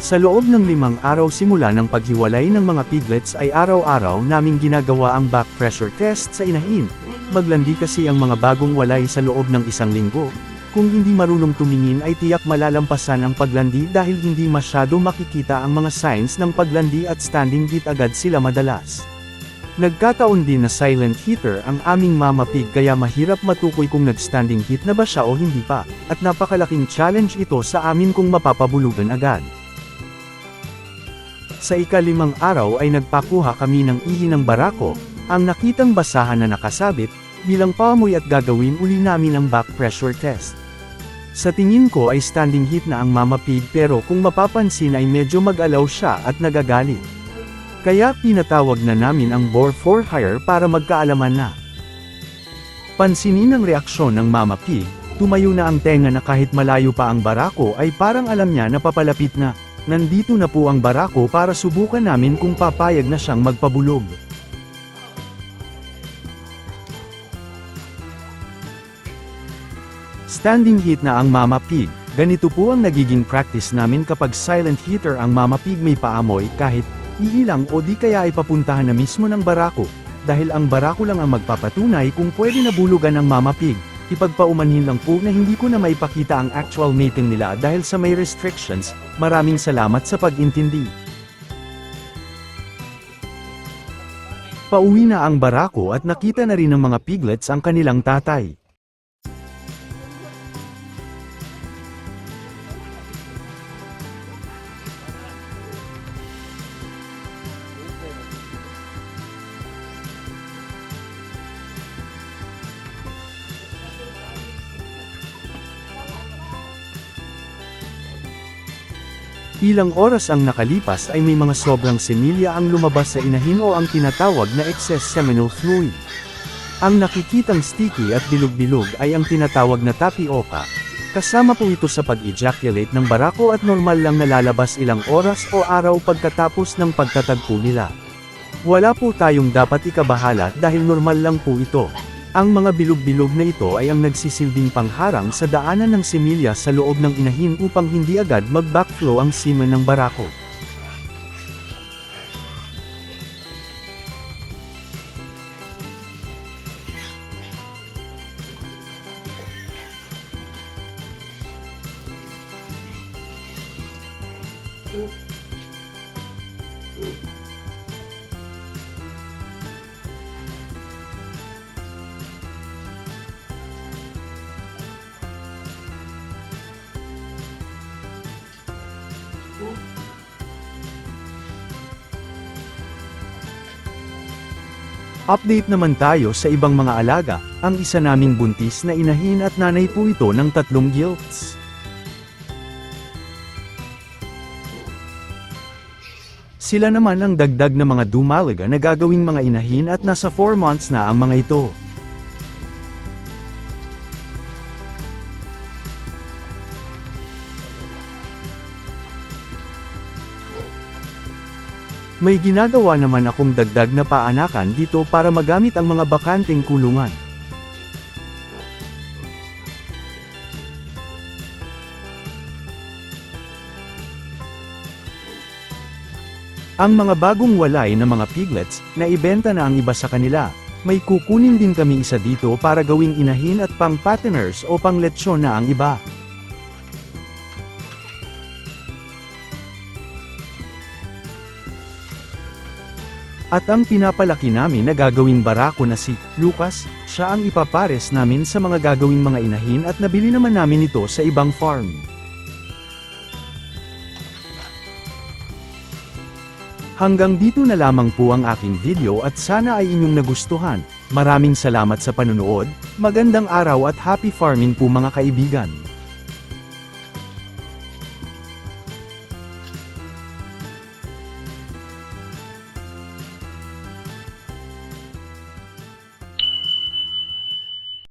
Sa loob ng limang araw simula ng paghiwalay ng mga piglets ay araw-araw naming ginagawa ang back pressure test sa inahin. Maglandi kasi ang mga bagong walay sa loob ng isang linggo. Kung hindi marunong tumingin ay tiyak malalampasan ang paglandi dahil hindi masyado makikita ang mga signs ng paglandi at standing heat agad sila madalas. Nagkataon din na silent heater ang aming mama pig kaya mahirap matukoy kung nag-standing heat na ba siya o hindi pa, at napakalaking challenge ito sa amin kung mapapabulugan agad. Sa ikalimang araw ay nagpakuha kami ng ihi ng barako, ang nakitang basahan na nakasabit, bilang pamoy at gagawin uli namin ang back pressure test. Sa tingin ko ay standing heat na ang mama pig pero kung mapapansin ay medyo mag-alaw siya at nagagalit. Kaya pinatawag na namin ang bore for hire para magkaalaman na. Pansinin ang reaksyon ng mama pig, tumayo na ang tenga na kahit malayo pa ang barako ay parang alam niya na papalapit na. Nandito na po ang barako para subukan namin kung papayag na siyang magpabulog. Standing heat na ang Mama Pig, ganito po ang nagiging practice namin kapag silent heater ang Mama Pig may paamoy kahit ihilang o di kaya ay papuntahan na mismo ng barako, dahil ang barako lang ang magpapatunay kung pwede na bulugan ang Mama Pig. Ipagpaumanhin lang po na hindi ko na maipakita ang actual mating nila dahil sa may restrictions, maraming salamat sa pag-intindi. Pauwi na ang barako at nakita na rin ng mga piglets ang kanilang tatay. Ilang oras ang nakalipas ay may mga sobrang semilya ang lumabas sa inahin o ang tinatawag na excess seminal fluid. Ang nakikitang sticky at bilog-bilog ay ang tinatawag na tapioca. Kasama po ito sa pag-ejaculate ng barako at normal lang nalalabas ilang oras o araw pagkatapos ng pagtatagpo nila. Wala po tayong dapat ikabahala dahil normal lang po ito. Ang mga bilog-bilog na ito ay ang nagsisilbing pangharang sa daanan ng semilya sa loob ng inahin upang hindi agad mag-backflow ang semen ng barako. Update naman tayo sa ibang mga alaga, ang isa naming buntis na inahin at nanay po ito ng tatlong gilts. Sila naman ang dagdag na mga dumalaga na gagawing mga inahin at nasa 4 months na ang mga ito. May ginagawa naman akong dagdag na paanakan dito para magamit ang mga bakanteng kulungan. Ang mga bagong walay na mga piglets, na ibenta na ang iba sa kanila. May kukunin din kami isa dito para gawing inahin at pang patiners o pang lechon na ang iba. At ang pinapalaki namin na gagawing barako na si Lucas, siya ang ipapares namin sa mga gagawing mga inahin at nabili naman namin ito sa ibang farm. Hanggang dito na lamang po ang aking video at sana ay inyong nagustuhan. Maraming salamat sa panunood, magandang araw at happy farming po mga kaibigan.